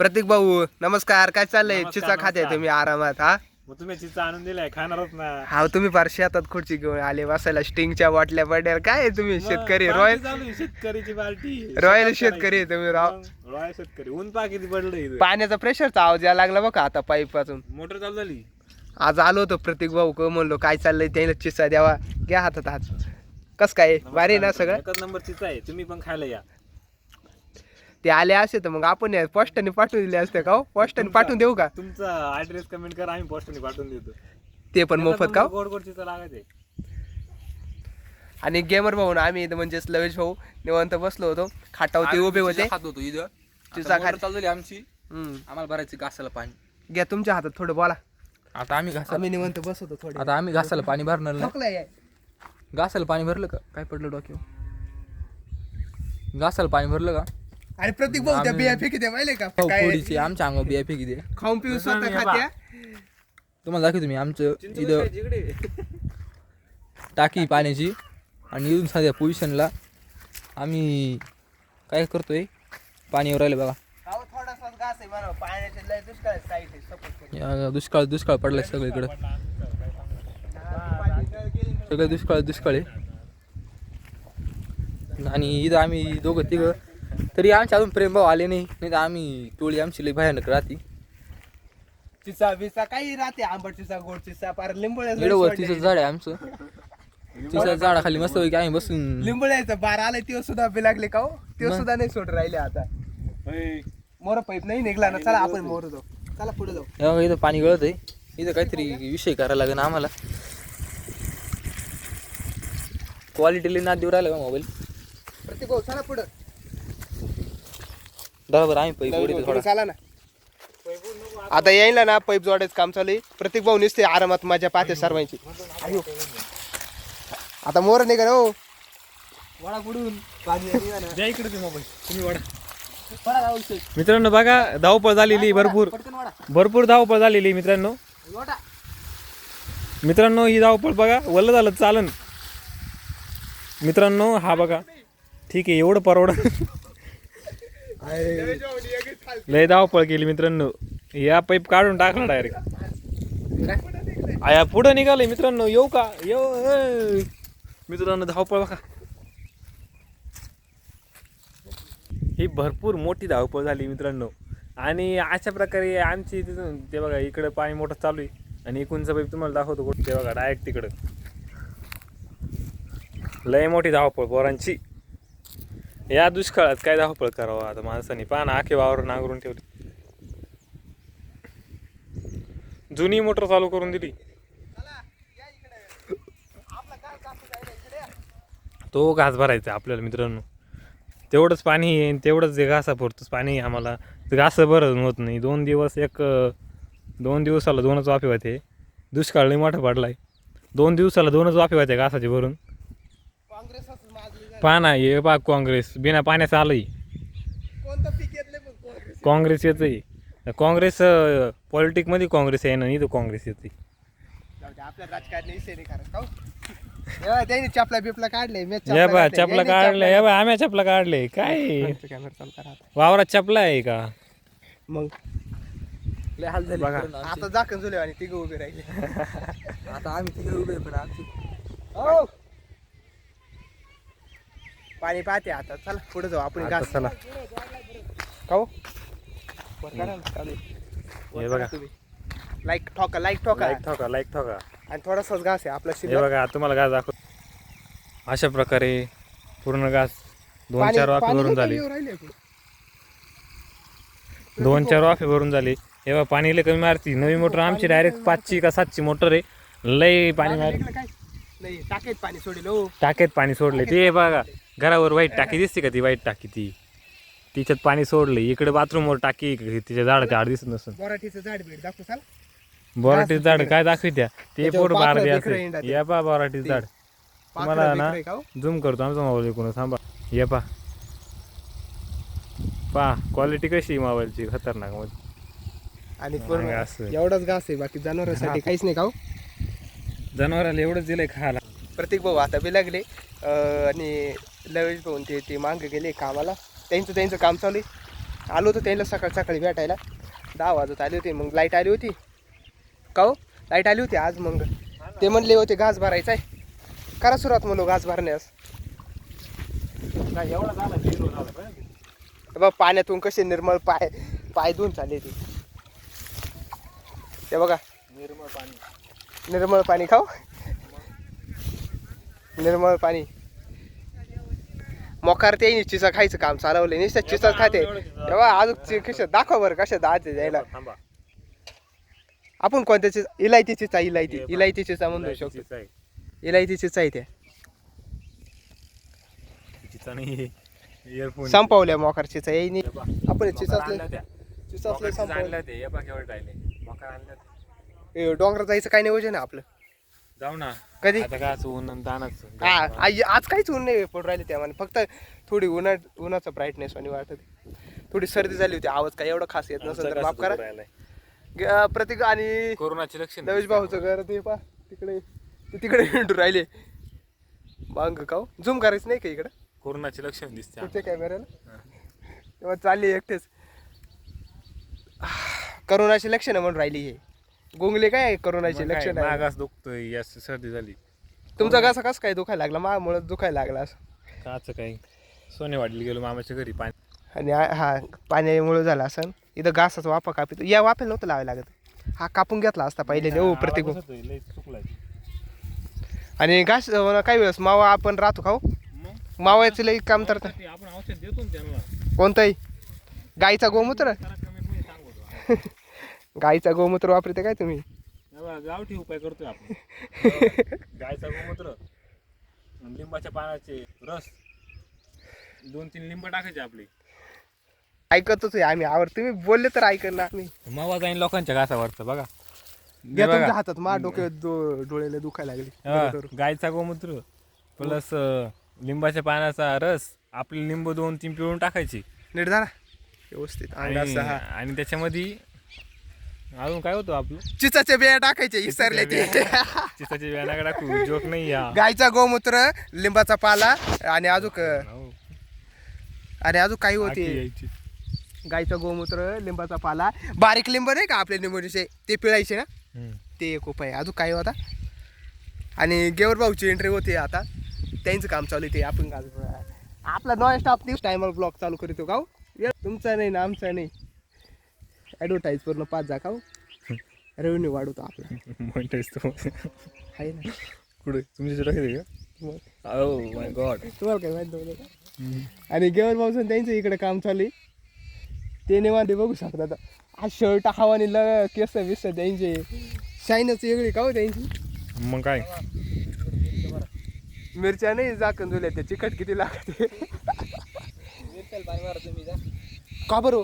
प्रतीक भाऊ नमस्कार. काय चाललंय? नमस्कार, चिचा खाते नमस्कार. तुम्ही आरामात हा? मग तुम्ही चिचा आणून दिलाय खाणारच ना. हा तुम्ही फार शेतात खुर्ची घेऊन आले बसायला स्टिंगच्या बाटल्या पडल्या. काय आहे तुम्ही शेतकरी रॉयल party चालू आहे, शेतकरीची पार्टी. रॉयल शेतकरी आहे तुम्ही राव. रॉयल शेतकरी ऊन पा किती पडलं पाण्याचा प्रेशरचा आवाज यायला लागला बघा आता पाईपपासून मोटर चालू झाली. आज आलो होतो प्रतीक भाऊ क म्हणलो काय चाललंय? त्याला चिसा द्यावा. घ्या हातात हात. कस काय? भारी ना सगळं? एकच नंबर चिचा आहे. तुम्ही पण खायला या. ते आले असे तर मग आपण या पोस्टाने पाठवून दिले असते का हो? पोस्टाने पाठवून देऊ का? तुमचा ऍड्रेस कमेंट करा आम्ही पोस्टने पाठवून देतो. ते पण मोफत का हो? गोड गोड लागायचे आणि गेमर भाऊ ना आम्ही इथं म्हणजेच लवेश भाऊ निवांत बसलो होतो. खाटावरती उभे होते. खात होतो इथं. चिचा खात- चालू झाली आमची. हम्म. आम्हाला भरायची घासाला पाणी. घ्या तुमच्या हातात थोडं बोला. आता आम्ही घासाला आम्ही निवांत बसवतो थोडं. आता आम्ही घासाला पाणी भरणार नाही. घासाला पाणी भरलं का? काय पडलं डोक्यावर? घासाला पाणी भरलं का? आणि प्रतीक भाऊ त्या बिया फेकी द्या माहिती का? हो काय पोळीची आमच्या अंगावर बिया फेकी दे. खाऊन पिऊन स्वतः खात्या? तुम्हाला दाखवतो मी आमचं इथं टाकी पाण्याची. आणि इथून साध्या पोझिशनला आम्ही काय करतोय? पाणीवर राहिलं बघा. अहो, थोडासाच घास आहे बरं पाण्याचे लय दुष्काळ साईट आहे support करून. या दुष्काळ दुष्काळ पडलाय सगळीकडं. सगळं दुष्काळ दुष्काळ आहे. आणि इथं आम्ही दोघं तिघं तरी आमच्या अजून प्रेमभाव आले नाही. नाही तर आम्ही टोळी आमची लई भयानक राहते. चिचा बिचा काही राहते आंबट चिचा गोड चिचा पार एवढं सोडले. तिचं झाड आहे आमचं. तिचं झाडाखाली मस्त पैकी आम्ही बसून लिंबोळ्याचं बार आलाय ते सुद्धा बी लागले का हो? ते? सुद्धा नाही सोड राहिले आता. मोर पाईप नाही निघला ना चला आपण मोर जाऊ. चला पुढे जाऊ. हे बघा, इथं पाणी गळत आहे इथं काहीतरी विषय करायला लागेल आम्हाला. क्वालिटीला ना देऊ राहिला मोबाईल प्रतीक भाऊ चला पुढे. बरोबर आम्ही पैसे थोडा. चला ना. आता येईल ना पाईप जोडायचं काम चालू आहे. प्रत्येक भाऊ नुसते आरामात माझ्या पाहते सर्वांची. आयो. आता मोर निघा हो. वडा पुढून द्या इकडे ते मोबाईल. तुम्ही वडा. मित्रांनो बघा धावपळ झालेली भरपूर. भरपूर धावपळ झालेली मित्रांनो. मित्रांनो ही धावपळ बघा वल्ल झालं चालन. मित्रांनो हा बघा. ठीक आहे एवढं परवड लय धावपळ केली मित्रांनो. या पाईप काढून टाकला डायरेक्ट आया पुढं निघाले मित्रांनो. येऊ का? येऊ मित्रांनो धावपळ बघा. ही भरपूर मोठी धावपळ झाली मित्रांनो. आणि अशा प्रकारे आमची तिथून ते बघा इकडं पाणी मोठं चालू आहे. आणि इकडूनचं पाईप तुम्हाला दाखवतो कुठं. ते बघा डायरेक्ट तिकडं. लय मोठी धावपळ पोरांची. या दुष्काळात काय धावपळ करावं आता माणसाने? पान आखे वावर नांगरून ठेवली. जुनी मोटर चालू करून दिली. तो घास भरायचा आपल्याला मित्रांनो. तेवढंच पाणी येईन तेवढंच जे घासापुरतंच पाणी आम्हाला. घास भरून होत नाही. दोन दिवस एक दोन दिवसाला दोनच वाफे होते दुष्काळ नाही मोठा पडलाय. दोन दिवसाला दोनच वाफे होते घासाचे भरून. पाना ये पा काँग्रेस. बिना पाण्याचं आलंय. कोणतं पीक येत नाही पण काँग्रेस. काँग्रेस येतंय. काँग्रेस पॉलिटिकमध्ये काँग्रेस आहे ना इथं काँग्रेस येते जाऊ दे, आपल्या राजकारणी विषय नाही करत का हो? एव्हा त्यांनी चपला बिपला काढले मी या बा चपला काढले या बा आम्ही चपला काढले काय? कॅमेरा चालू करा आता. वावरात चपला आहे का? मग? लय हाल झाले बघा. मित्रांनो आमचे. आता जाकन जुले आणि तिघ उभे राहिले. आता आम्ही तिकडे उभे आहे, पण आमची हो पाणी पाहते आता. चला पुढे जाऊ. आपण घास चला. का हो? हे बघा. लाईक ठोका लाईक ठोका. लाईक ठोका लाईक ठोका. आणि थोडासाच घास आहे आपला हे शिल्लक बघा तुम्हाला घास दाखव अशा प्रकारे पूर्ण घास दोन चार वाफे भरून झाले? दोन चार वाफे भरून झाले. हे बघा पाणी लय कमी मारती. नवी मोटर आमची डायरेक्ट पाचची का सातची मोटर आहे. लय पाणी मार नाही टाकेत पाणी सोडेल हो. टाकीत पाणी सोडले. ते बघा. घरावर वाईट टाकी दिसते का ती? वाईट टाकी ती. तिच्यात पाणी सोडले इकडे बाथरूमवर टाकी तिच्या झाडाच्या आड दिसत नसून बोराठीचं झाड बीड दाखव चाल. बोराटीचं झाड काय दाखवित्या? ते पोट. या पा बोराटीचं झाड. तुम्हाला पाखरं ना का हो? झूम करतो आमचा मोबाईल एकूण. थांबा. ये पा पा क्वालिटी कशी मोबाईलची? खतरनाकमध्ये आणि पूर्ण आणि असं. एवढाच घास आहे. बाकी जनावरांसाठी काहीच नाही का हो? जनावराला एवढंच दिलंय खायला. प्रतीक भाऊ आता बी लागले. आणि लवेश भाऊ ते ते मागे गेले कामाला. त्यांचं त्यांचं काम चालू आहे. आलो होतो त्यांना सकाळ सकाळी भेटायला. दहा वाजत आली होती. मग लाइट आली होती. का हो? लाइट आली होती आज मग. ते म्हणले होते घास भरायचा आहे. करा सुरुवात म्हणलो घास भरण्यास. बघ पाण्यातून कसे निर्मळ पाय पाय धुवून चालले ते. ते बघा. निर्मळ पाणी. निर्मळ पाणी खाऊ. निर्मळ पाणी. मोकार ते चिचा खायचं काम चालवलं नुसतं चिचाच खाते. तेव्हा अजून कशा दाखवा बरं कशा दहा जायला थांबा. आपण कोणत्या चिचा इलायती चिचा इलायती इलायती चिचा म्हणू शकतो. इलायती चिचा आहे त्या संपवल्या मोकार चिचा येई नाही. आपण चिचाचले चिचाचले संपवले आणल्या ते. एपा केवळ राहिले. मका आणल्या ते. ए, डोंगरात जायचं काय नाही आहे आपलं? जाऊ ना. कधी? आता काय ऊन हा आई- आज काहीच ऊन नाही पडून राहिले त्यामध्ये फक्त थोडी उन्हा उन्हाचा ब्राईटनेस आणि वाटत थोडी सर्दी झाली होती आवाज काय एवढं खास येत नसेल तर माफ करा. ग- प्रत्येक आणि कोरोनाचे लक्षण. नवेश भाऊचं घर ते पा तिकडे ते तिकडे हिंडू राहिले. बांग काव झूम करायचं नाही का इकडं? कोरोनाचे लक्षण दिसते कॅमेऱ्याला तेव्हा चालली एकटेच. करोनाची लक्षणं म्हणून राहिली हे. गोंगले काय करोनाची? लक्षण आहे. मागास दुखतोय या सर्दी झाली. तुमचा कसा कसं काय दुखायला लागला? मामुळे दुखायला लागला असं. काच काही. सोनेवाडीला गेलो मामाच्या घरी पाणी. आणि हा हा पाण्यामुळे झाला असं. इथं घासाचा वाफा कापितो या वाफेला नव्हतं लावायला लागत. हा कापून घेतला असता पहिले हो प्रत्येक आवाज होतोय, लय चुकलाय. आणि घास अं, काही वेळेस मावा आपण राहतो खाऊ. मग? मावायचं लई काम तर ते आपण औषध देतो ना त्यांना कोणताही. गाईचा गोमूत्र कमी सांगतो. गाईचा गोमूत्र वापरते काय तुम्ही? गावठी उपाय करतोय आपण. गायचा गोमूत्र लिंबाच्या पानाचे रस. दोन तीन लिंब टाकायचे आपले. ऐकतच आहे आम्ही. आवर तुम्ही बोलले तर ऐक ना आम्ही. मावा जाईन लोकांच्या घासावरचं बघा. घ्या बघा. तुमच्या हातात. मा डोके दो- डोळ्याला दुखायला लागले. हा. गायचा गोमूत्र प्लस लिंबाच्या पानाचा रस आपले लिंबू दोन तीन पिळून टाकायचे. नीट झाला व्यवस्थित. हा आणि त्याच्यामध्ये अजून काय होतं आपलं? चिचाच्या बिया टाकायचे इसरले ते चिसाची व्यानाकडे टाकू? जोक नाही या. गायचा गोमूत्र लिंबाचा पाला आणि अजून हो, आणि अजून काही आखी होते यायची. गायचं गोमूत्र लिंबाचा पाला. बारीक लिंब नाही का आपले लिंबूचे ते पिळायचे ना? हम्म. ते एक उपाय. अजून काय होता? आणि गेवर भाऊची एंट्री होते आता. त्यांचं काम चालू आहे ते. आपण घाल- आपला non stop news timer blog चालू करीतो का हो? ये, तुमचा नाही ना आमचा नाही. ॲडव्हर्टाईज पूर्ण पाच जा का हो? रेव्हेन्यू वाढवतो आपला. म्हणतेस तू. आहे ना. कुठे? तुमच्या टाकायचे का? मग ओ माय गॉड तुम्हाला काय माहिती नव्हतं का? आणि गेवर भाऊसन त्यांचं इकडे काम चालू आहे. ते निवांते बघू शकता आता. हा शर्ट हवाने ल केस बिस त्यांचे. शाईनच वेगळी का हो त्यांची? मग काय? मिरच्या नाही झाकण दिल्या त्या चिकट किती लागते जा. का बरं?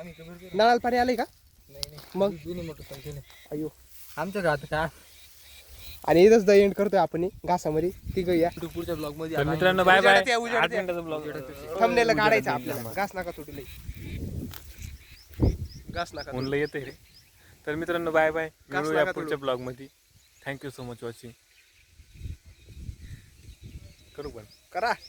आम्ही. नळाला पाणी आलंय का? नाही नाही. मग? अयो. आमच्या घरात काय आणि इथंच द एंड करतोय आपण घासामध्ये. ती या. पुढच्या ब्लॉगमध्ये तर मित्रांनो बाय बाय उजेडात या, उजेडात आठ या. मिनिटाचा ब्लॉग थंबनेला काढायचं आपल्याला. घास नका तुटले घास नका म्हणलं येते रे. तर मित्रांनो बाय बाय नका पुढच्या तुडू. ब्लॉगमध्ये थँक्यू सो मच वॉचिंग करू पण. करा.